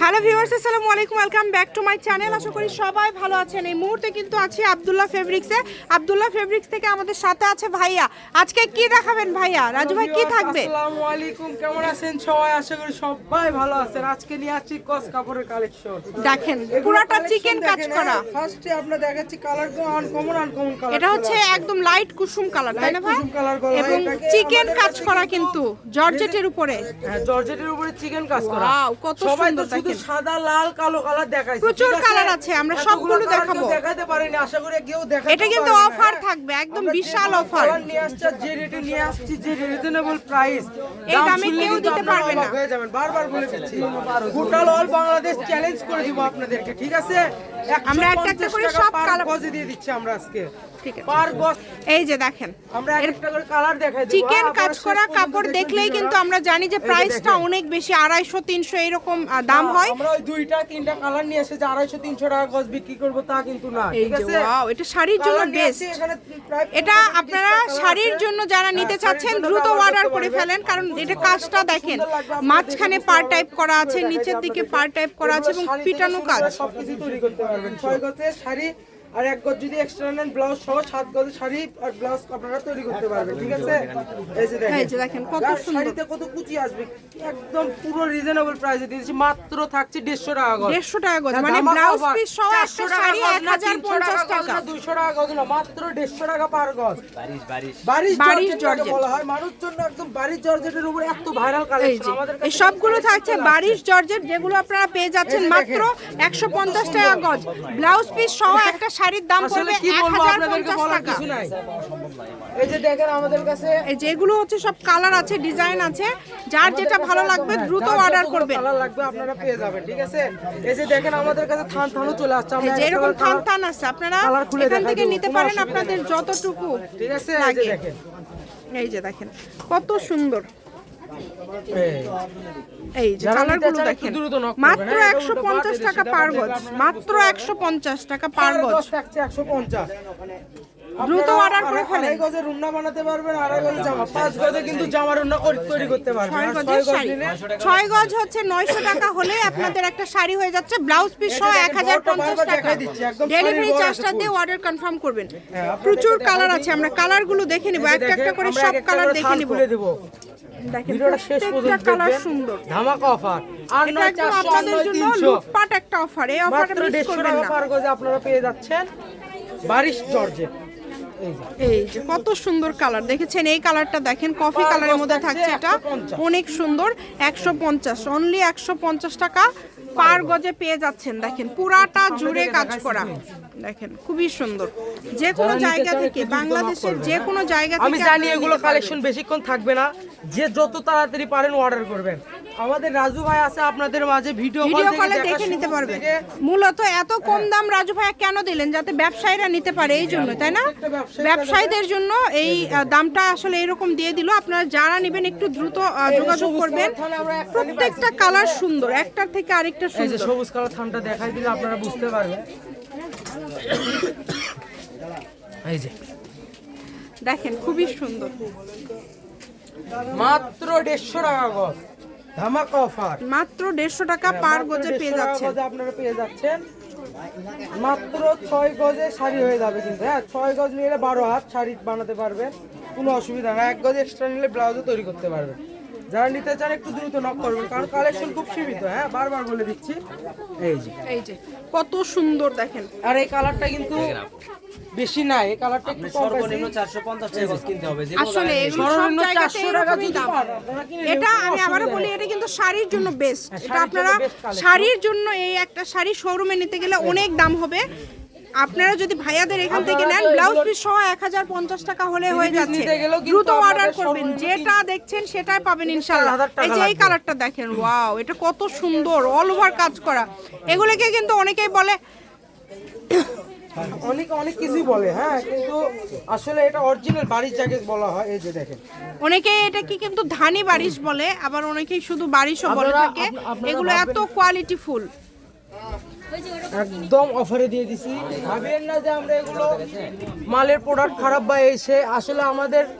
Hello viewers আসসালামু আলাইকুম welcome back to my channel আশা করি সবাই ভালো আছেন। এই মুহূর্তে কিন্তু আছি আব্দুল্লাহ ফেব্রিক্সে আব্দুল্লাহ ফেব্রিক্স থেকে আমাদের সাথে আছে ভাইয়া। আজকে কি দেখাবেন ভাইয়া? রাজু ভাই কি থাকবে? আসসালামু আলাইকুম কেমন আছেন সবাই? আশা করি সবাই ভালো আছেন। আজকে নিয়ে আসছি কস কাপড়ের কালেকশন দেখেন পুরাটা চিকেন কাজ করা। ফার্স্টে আপনার দেখাচ্ছি কালারগুলো আনকমন আনকমন কালার এটা হচ্ছে একদম লাইট কুসুম কালার তাই না ভাই? কুসুম colour গলা, এবং চিকেন কাজ করা কিন্তু জর্জেটের উপরে। হ্যাঁ জর্জেটের উপরে চিকেন কাজ করা। Wow, কত সবাই তো শুধু সাদা লাল কালো কালার দেখাইছে প্রচুর ঠিক আছে? আমরা সবগুলো দেখাবো। দেখাতে পারিনি আশা করি কেউ দেখাতে এটা কিন্তু অফার। থাকবে একদম বিশাল অফার নিয়ে আসছি যে রেটে নিয়ে আসছি যে রিজনেবল প্রাইস এই দামে কেউ দিতে পারবে না। হয়ে যাবেন বারবার বলে দিচ্ছি টোটাল অল বাংলাদেশ চ্যালেঞ্জ করে দিব আপনাদেরকে ঠিক আছে আমরা একটা একটা করে সব per দিয়ে দিচ্ছি আমরা আজকে ঠিক আছে। এই যে দেখেন আমরা একটা করে কালার দেখাই চিকেন কাজ করা কাপড় দেখলেই কিন্তু আমরা জানি যে প্রাইসটা অনেক বেশি আড়াইশো তিনশো এরকম দাম হয়। আমরা ওই দুইটা তিনটা কালার নিয়ে এসে যে আড়াইশো তিনশো টাকা গজ বিক্রি করব তা কিন্তু না ঠিক আছে? এটা শাড়ির জন্য বেস্ট এটা আপনারা শাড়ির জন্য যারা নিতে হ্যাঁ, চাচ্ছেন দ্রুত অর্ডার করে ফেলেন কারণ এটা কাজটা দেখেন মাঝখানে পার টাইপ করা আছে নিচের দিকে। পার টাইপ করা আছে এবং পিটানো কাজ সবকিছু তৈরি করতে পারবেন ছয় গজের শাড়ি আর এক গজ যদি এক্সট্রা নেন ব্লাউজ সহ সাত গজের শাড়ি আর ব্লাউজ আপনারা তৈরি করতে পারবেন ঠিক আছে? এই যে দেখেন। এই যে দেখেন, কত সুন্দর। শাড়িতে কত কুচি আসবে একদম পুরো রিজনেবল প্রাইসে দিয়েছি মাত্র থাকছে দেড়শো টাকা গজ। দেড়শো টাকা গজ হ্যাঁ, মানে ব্লাউজ পিস সহ 400 টাকা শাড়ি গজ এক না, হাজার 300 পঞ্চাশ গজ টাকা। 200 টাকা গজ না, মাত্র দেড়শো টাকা পার গজ। বারিশ বারিশ। যাকে জর্জেট। বলা হয় মানুষ জন্য একদম বারিশ জর্জেটের উপর এত ভাইরাল কালেকশন আমাদের এই সবগুলো থাকছে বারিশ জর্জেট যেগুলো আপনারা পেয়ে যাচ্ছেন মাত্র একশো পঞ্চাশ টাকা গজ। ব্লাউজ পিস সহ একটা শাড়ির দাম পড়বে টাকা। এই যে দেখেন আমাদের কাছে এই যেগুলো হচ্ছে সব কালার আছে ডিজাইন আছে। যার যেটা ভালো লাগবে দ্রুত অর্ডার করবেন। কালার লাগবে আপনারা পেয়ে যাবেন ঠিক আছে? এই যে দেখেন আমাদের কাছে থান থানও চলে আসছে। এই আমরা এরকম থান থান আছে আপনারা এখান থেকে নিতে পারেন আপনাদের যতটুকু ঠিক আছে এই যে দেখেন। এই যে দেখেন কত সুন্দর। এই। যে কালারগুলো দেখেন। মাত্র হ্যাঁ, এটা একশো উল্টো পঞ্চাশ পাট, টাকা পার গজ মাত্র একশো পঞ্চাশ টাকা পার গজ গজ থাকছে 150 দ্রুত order করে আড়াই- ফেলেন। আড়াই গজের রুন্না বানাতে পারবেন আড়াই জামা। পাঁচ গজে কিন্তু জামার রুন্না করে- তৈরি করতে পারবেন। ছয় গজ গজ হচ্ছে নয়শো টাকা হলে আপনাদের একটা শাড়ি হয়ে যাচ্ছে। ব্লাউজ পিস সহ এক হাজার পঞ্চাশ টাকা। ডেলিভারি চার্জটা দিয়ে অর্ডার কনফার্ম করবেন। হ্যাঁ, প্রচুর কালার আছে। আমরা কালারগুলো দেখে নিব। একটা একটা করে সব কালার দেখে নিব। দেখেন প্রত্যেকটা কালার সুন্দর। ধামাকা অফার আর নয় একদম 400 আর নয় জন্য 300 লুটপাট একটা অফার এই অফারটা মাত্র মিস করবেন না। আপনারা পেয়ে যাচ্ছেন বারিশ জর্জেট। এই যে কত সুন্দর কালার। দেখেছেন এই কালারটা দেখেন কফি কালারের মধ্যে থাকছে এটা। অনেক সুন্দর একশো পঞ্চাশ অনলি একশো পঞ্চাশ টাকা পার গজে পেয়ে যাচ্ছেন দেখেন পুরাটা জুড়ে কাজ করা। দেখেন খুবই সুন্দর। যে কোনো জায়গা থেকে বাংলাদেশের যে কোনো জায়গা থেকে আমি জানি এগুলো কালেকশন বেশিক্ষণ থাকবে না। যে যত তাড়াতাড়ি পারেন অর্ডার করবেন। আমাদের রাজু ভাই আছে আপনাদের মাঝে ভিডিও ভিডিও কলে দেখে নিতে পারবে। মূলত এত কম দাম রাজু ভাইয়া কেন দিলেন? যাতে ব্যবসায়ীরা নিতে পারে এই জন্য তাই না? ব্যবসায়ীদের জন্য এই দামটা আসলে এরকম দিয়ে দিল। আপনারা যারা নেবেন একটু দ্রুত যোগাযোগ করবেন। প্রত্যেকটা কালার সুন্দর একটার থেকে আরেকটা এই সুন্দর। সবুজ কালার থানটা দেখাই দিলে আপনারা বুঝতে পারবেন। এই যে। দেখেন খুবই সুন্দর। মাত্র দেড়শো টাকা গজ। ধামাকা অফার। মাত্র দেড়শো টাকা পার গজে পেয়ে যাচ্ছেন। আপনারা পেয়ে যাচ্ছেন। মাত্র ছয় গজে শাড়ি হয়ে যাবে কিন্তু হ্যাঁ ছয় গজ নিলে বারো হাত শাড়ি বানাতে পারবেন কোনো অসুবিধা না। এক গজ এক্সট্রা নিলে ব্লাউজও তৈরি করতে পারবেন। যারা নিতে চান একটু দ্রুত নক করবেন কারণ কালেকশন খুব সীমিত হ্যাঁ? বারবার বলে দিচ্ছি। এই যে। এই যে কত সুন্দর দেখেন। আর এই কালারটা কিন্তু বেশি নাই এই কালারটা একটু কম সর্বনিম্ন পাইছি। চারশো পঞ্চাশ টাকা কিনতে হবে যে আসলে এগুলো সব সর্বনিম্ন জায়গাতে 400 টাকা যদি এটা আমি আবারও বলি এটা কিন্তু শাড়ির জন্য বেস্ট এটা আপনারা শাড়ির জন্য এই একটা শাড়ি শোরুমে নিতে গেলে অনেক দাম হবে। আপনারা যদি ভাইয়াদের এখান থেকে নেন ব্লাউজ পিস সহ এক হাজার পঞ্চাশ টাকা হলে হয়ে যাচ্ছে। দ্রুত অর্ডার করবেন। যেটা দেখছেন সেটাই পাবেন ইনশাল্লাহ এই যে এই কালারটা দেখেন ওয়াও এটা কত সুন্দর অল ওভার কাজ করা। এগুলোকে কিন্তু অনেকেই বলে অনেক অনেক কিছুই বলে হ্যাঁ কিন্তু আসলে এটা অরিজিনাল বাড়ির বলা হয় এই যে দেখেন। অনেকেই এটা কি কিন্তু ধানি বারিশ বলে আবার অনেকেই শুধু বারিশও বলে থাকে। এগুলো এত কোয়ালিটি ফুল। একদম অফারে দিয়ে দিছি। ভাবেন না যে আমরা এগুলো মালের প্রোডাক্ট খারাপ বা এসে আসলে আমাদের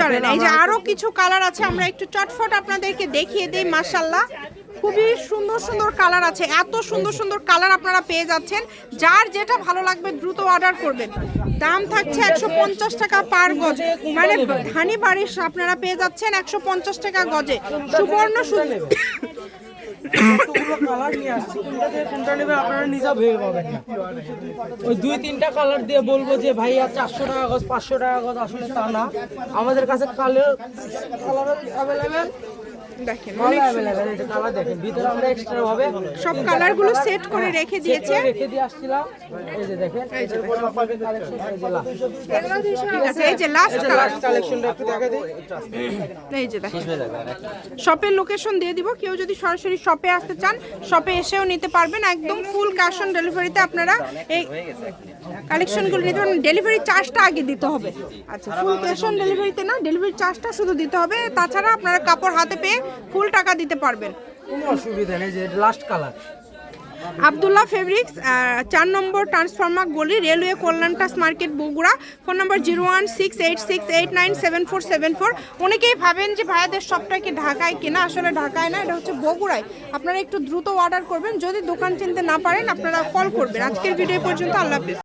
চলেন এই যে আরও কিছু কালার আছে আমরা একটু চটফট আপনাদেরকে দেখিয়ে দেই মাশাল্লাহ খুবই সুন্দর সুন্দর কালার আছে এত সুন্দর সুন্দর কালার আপনারা পেয়ে যাচ্ছেন। যার যেটা ভালো লাগবে দ্রুত অর্ডার করবেন। দাম থাকছে একশো পঞ্চাশ টাকা পার গজ। মানে ধানি বাড়ির আপনারা পেয়ে যাচ্ছেন একশো পঞ্চাশ টাকা গজে। সুবর্ণ সু- নিজে ভেবে পাবেন দুই তিনটা কালার দিয়ে বলব যে ভাইয়া চারশো টাকা গজ পাঁচশো টাকা গজ আসলে না আমাদের কাছে কালার কালার দেখেন ভালো অ্যাভেলেবেল কালার দেখেন ভিতরে আমরা এক্সট্রা ভাবে সব কালারগুলো সেট করে রেখে দিয়েছে। রেখে দিয়ে আসছিলাম। এই যে দেখেন এটার উপরে আপনাদের কালেকশন এই যে ঠিক আছে এই যে লাস্ট কালার কালেকশনটা একটু দেখা দিই। এই যে দেখেন। শপের লোকেশন দিয়ে দিব কেউ যদি সরাসরি শপে আসতে চান শপে এসেও নিতে পারবেন একদম ফুল ক্যাশ অন ডেলিভারিতে আপনারা এই কালেকশনগুলো নিতে পারেন ডেলিভারি চার্জটা আগে দিতে হবে। আচ্ছা ফুল ক্যাশ অন ডেলিভারিতে না ডেলিভারি চার্জটা শুধু দিতে হবে। তাছাড়া আপনারা কাপড় হাতে পেয়ে ফুল টাকা দিতে পারবেন। কোনো অসুবিধা নেই যে লাস্ট কালার আবদুল্লাহ ফেব্রিক্স চার নম্বর ট্রান্সফর্মার গলি রেলওয়ে কল্যাণ টাস market Bogura. Phone number zero one six eight six eight nine seven four seven four অনেকেই ভাবেন যে ভাইয়াদের সবটা কি ঢাকায় কিনা? আসলে ঢাকায় না এটা হচ্ছে বগুড়ায়। আপনারা একটু দ্রুত অর্ডার করবেন। যদি দোকান চিনতে না পারেন আপনারা কল করবেন। আজকের ভিডিও পর্যন্ত আল্লাহ হাফিজ।